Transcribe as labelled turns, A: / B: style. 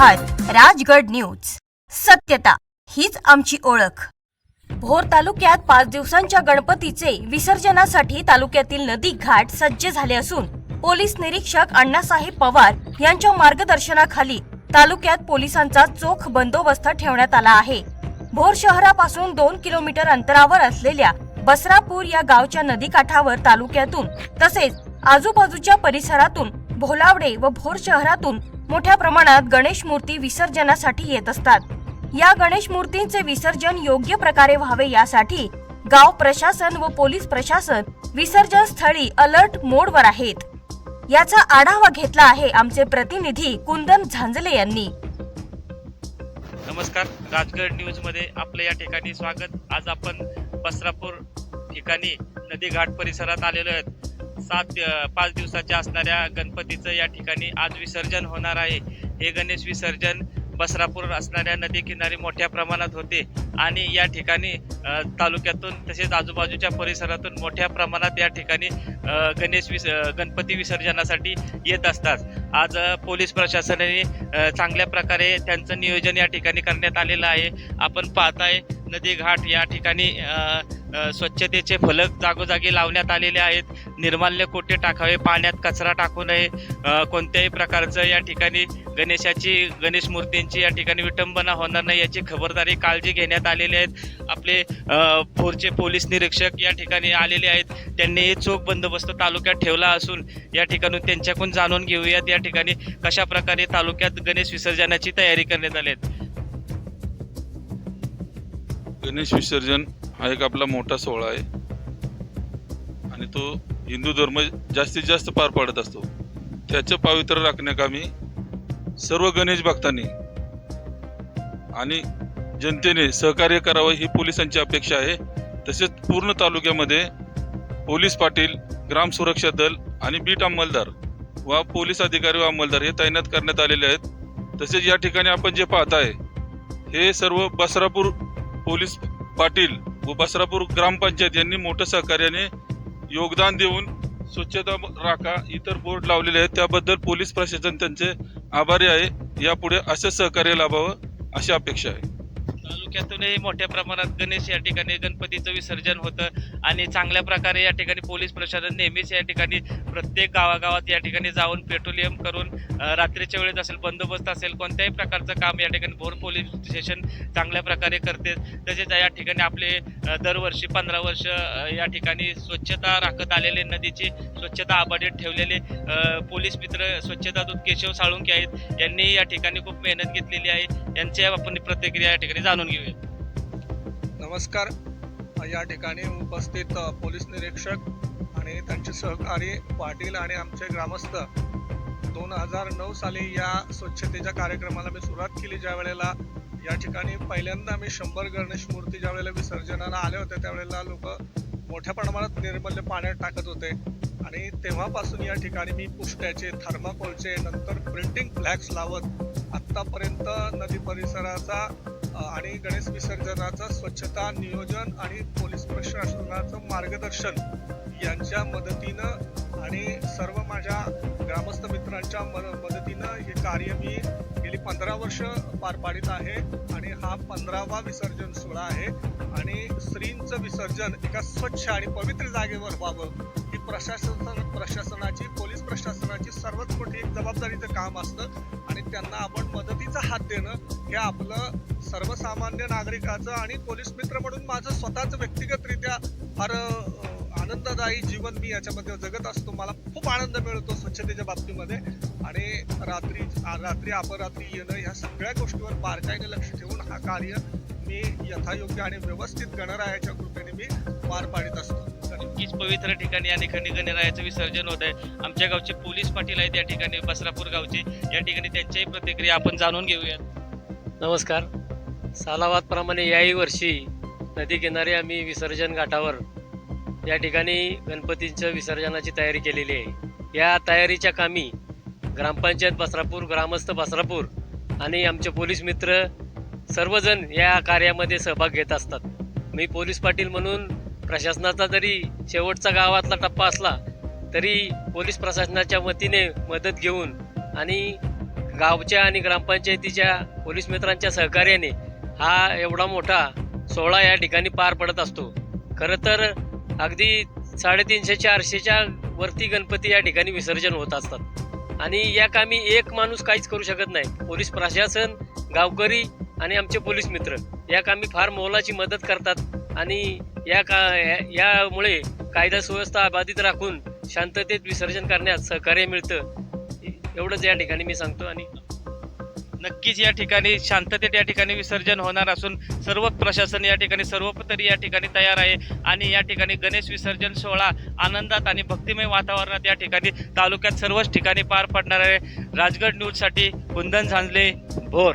A: आहात राजगड न्यूज. सत्यता हीच आमची ओळख. भोर तालुक्यात पाच दिवसांच्या गणपतीचे विसर्जनासाठी तालुक्यातील नदी घाट सज्ज झाले असून पोलीस निरीक्षक अण्णासाहेब पवार यांच्या मार्गदर्शनाखाली तालुक्यात पोलिसांचा चोख बंदोबस्त ठेवण्यात आला आहे. भोर शहरापासून दोन किलोमीटर अंतरावर असलेल्या बसरापूर या गावच्या नदीकाठावर तालुक्यातून तसेच आजूबाजूच्या परिसरातून भोलावडे व भोर शहरातून मोठ्या प्रमाणात गणेश मूर्ती विसर्जनासाठी येत असतात. या गणेश मूर्तींचे विसर्जन योग्य प्रकारे व्हावे यासाठी गाव प्रशासन व पोलीस प्रशासन विसर्जन स्थळी अलर्ट मोडवर आहेत. याचा आढावा घेतला आहे आमचे प्रतिनिधी कुंदन झांजले यांनी.
B: नमस्कार राजगड न्यूजमध्ये आपलं या ठिकाणी स्वागत. आज आपण बसरापूर ठिकाणी नदी घाट परिसरात आलेलो आहेत. सात पाच दिवसाच्या असणाऱ्या गणपतीचं या ठिकाणी आज विसर्जन होणार आहे. हे गणेश विसर्जन बसरापूर असणाऱ्या नदी किनारी मोठ्या प्रमाणात होते आणि या ठिकाणी तालुक्यातून तसेच आजूबाजूच्या परिसरातून मोठ्या प्रमाणात या ठिकाणी गणेश विस गणपती विसर्जनासाठी येत असतात. आज पोलीस प्रशासनाने चांगल्या प्रकारे त्यांचं नियोजन या ठिकाणी करण्यात आलेलं आहे. आपण पाहताय नदी घाट या ठिकाणी स्वच्छतेचे फलक जागोजागी लावण्यात आलेले आहेत. निर्माल्य कोठे टाकावे? पाण्यात कचरा टाकू नये. कोणत्याही प्रकारचं या ठिकाणी गणेशाची गणेश मूर्तींची या ठिकाणी विटंबना होणार नाही याची खबरदारी काळजी घेण्यात आलेली आहेत. आपले फोरचे पोलीस निरीक्षक या ठिकाणी आलेले आहेत. त्यांनी चोख बंदोबस्त तालुक्यात ठेवला असून या ठिकाणी त्यांच्याकडून जाणून घेऊयात या ठिकाणी कशा प्रकारे तालुक्यात गणेश विसर्जनाची तयारी करण्यात आली आहे.
C: गणेश विसर्जन हा एक आपला मोठा सोहळा आहे. आणि तो हिंदू धर्म जास्तीत जास्त पार पाडत असतो. त्याचं पावित्र्य राखण्याकामी सर्व गणेश भक्तांनी आणि जनतेने सहकार्य करावं ही पोलिसांची अपेक्षा आहे. तसेच पूर्ण तालुक्यामध्ये पोलीस पाटील ग्राम सुरक्षा दल आणि बीट अंमलदार व पोलीस अधिकारी व अंमलदार हे तैनात करण्यात आलेले आहेत. तसेच या ठिकाणी आपण जे पाहत आहे हे सर्व बसरापूर पोलीस पाटील व बसरापूर ग्रामपंचायत यांनी मोठ्या सहकार्याने योगदान देऊन स्वच्छता राखा इतर बोर्ड लावलेले आहेत. त्याबद्दल पोलीस प्रशासन त्यांचे आभारी आहे. यापुढे असं सहकार्य लाभावं अशी अपेक्षा आहे.
B: तालुक्यातूनही मोठ्या प्रमाणात गणेश या ठिकाणी गणपतीचं विसर्जन होतं आणि चांगल्या प्रकारे या ठिकाणी पोलीस प्रशासन नेहमीच या ठिकाणी प्रत्येक गावागावात या ठिकाणी जाऊन पेट्रोलियम करून रात्रीच्या वेळेत असेल बंदोबस्त असेल कोणत्याही प्रकारचं काम या ठिकाणी भोर पोलीस स्टेशन चांगल्या प्रकारे करते. तसेच या ठिकाणी आपले दरवर्षी पंधरा वर्ष या ठिकाणी स्वच्छता राखत आलेले नदीची स्वच्छता आबाडीत ठेवलेले पोलीस मित्र स्वच्छता दूत केशव साळुंके आहेत. यांनी या ठिकाणी खूप मेहनत घेतलेली आहे. यांची आपण प्रतिक्रिया या ठिकाणी जाणून घेऊया.
D: नमस्कार. या ठिकाणी उपस्थित पोलीस निरीक्षक आणि त्यांचे सहकारी पाटील आणि आमचे ग्रामस्थ. दोन हजार नऊ साली या स्वच्छतेच्या कार्यक्रमाला मी सुरुवात केली. ज्या वेळेला या ठिकाणी पहिल्यांदा मी शंभर गणेश मूर्ती ज्या वेळेला विसर्जनाला आले होते त्यावेळेला लोक मोठ्या प्रमाणात निर्मल्य पाण्यात टाकत होते. आणि तेव्हापासून या ठिकाणी मी पुष्ट्याचे थर्माकोलचे नंतर प्रिंटिंग फ्लॅग्स लावत आत्तापर्यंत नदी परिसराचा आणि गणेश विसर्जनाचं स्वच्छता नियोजन आणि पोलीस प्रशासनाचं मार्गदर्शन यांच्या मदतीनं आणि सर्व माझ्या ग्रामस्थ मित्रांच्या मद- मदतीनं हे कार्य मी गेली पंधरा वर्ष पार पाडित आहे आणि हा पंधरावा विसर्जन सोहळा आहे. आणि श्रींचं विसर्जन एका स्वच्छ आणि पवित्र जागेवर व्हावं ही प्रशासन प्रशासनाची पोलीस प्रशासनाची सर्वात मोठी एक जबाबदारीचं काम असतं आणि त्यांना आपण मदतीचा हात देणं हे आपलं सर्वसामान्य नागरिकाचं आणि पोलीस मित्र म्हणून माझं स्वतःच व्यक्तिगतरित्या फार आनंददायी जीवन मी याच्यामध्ये जगत असतो. मला खूप आनंद मिळतो स्वच्छतेच्या बाबतीमध्ये. आणि रात्री रात्री अपरात्री येणं ह्या सगळ्या गोष्टीवर बारकाईने लक्ष ठेवून हा कार्य मी यथायोग्य आणि व्यवस्थित गणरायाच्या कृपेने मी पार पाडित असतो.
B: नक्कीच पवित्र ठिकाणी या ठिकाणी गणरायाचं विसर्जन होत आहे. आमच्या गावचे पोलीस पाटील आहेत या ठिकाणी बसरापूर गावचे. या ठिकाणी त्यांच्याही प्रतिक्रिया आपण जाणून घेऊयात.
E: नमस्कार. सालावादप्रमाणे याही वर्षी नदीकिनारी आम्ही विसर्जन घाटावर या ठिकाणी गणपतींच्या विसर्जनाची तयारी केलेली आहे. या तयारीच्या कामी ग्रामपंचायत बसरापूर ग्रामस्थ बसरापूर आणि आमचे पोलीस मित्र सर्वजण या कार्यामध्ये सहभाग घेत असतात. मी पोलीस पाटील म्हणून प्रशासनाचा जरी शेवटचा गावातला टप्पा असला तरी पोलीस प्रशासनाच्या वतीने मदत घेऊन आणि गावच्या आणि ग्रामपंचायतीच्या पोलीस मित्रांच्या सहकार्याने हा एवढा मोठा सोहळा या ठिकाणी पार पडत असतो. खरं तर अगदी साडेतीनशे चारशेच्या वरती गणपती या ठिकाणी विसर्जन होत असतात. आणि या कामी एक माणूस काहीच करू शकत नाही. पोलीस प्रशासन गावकरी आणि आमचे पोलीस मित्र या कामी फार मोलाची मदत करतात आणि या का या- यामुळे कायदा सुव्यवस्था अबाधित राखून शांततेत विसर्जन करण्यास सहकार्य मिळतं. एवढंच या ठिकाणी मी सांगतो आणि
B: नक्कीच या ठिकाणी शांततेत या ठिकाणी विसर्जन होणार असून सर्व प्रशासन या ठिकाणी सर्वपतरी या ठिकाणी तयार आहे आणि या ठिकाणी गणेश विसर्जन सोहळा आनंदात आणि भक्तिमय वातावरणात या ठिकाणी तालुक्यात सर्वच ठिकाणी पार पडणार आहे. राजगड न्यूजसाठी कुंदन झांजले भोर.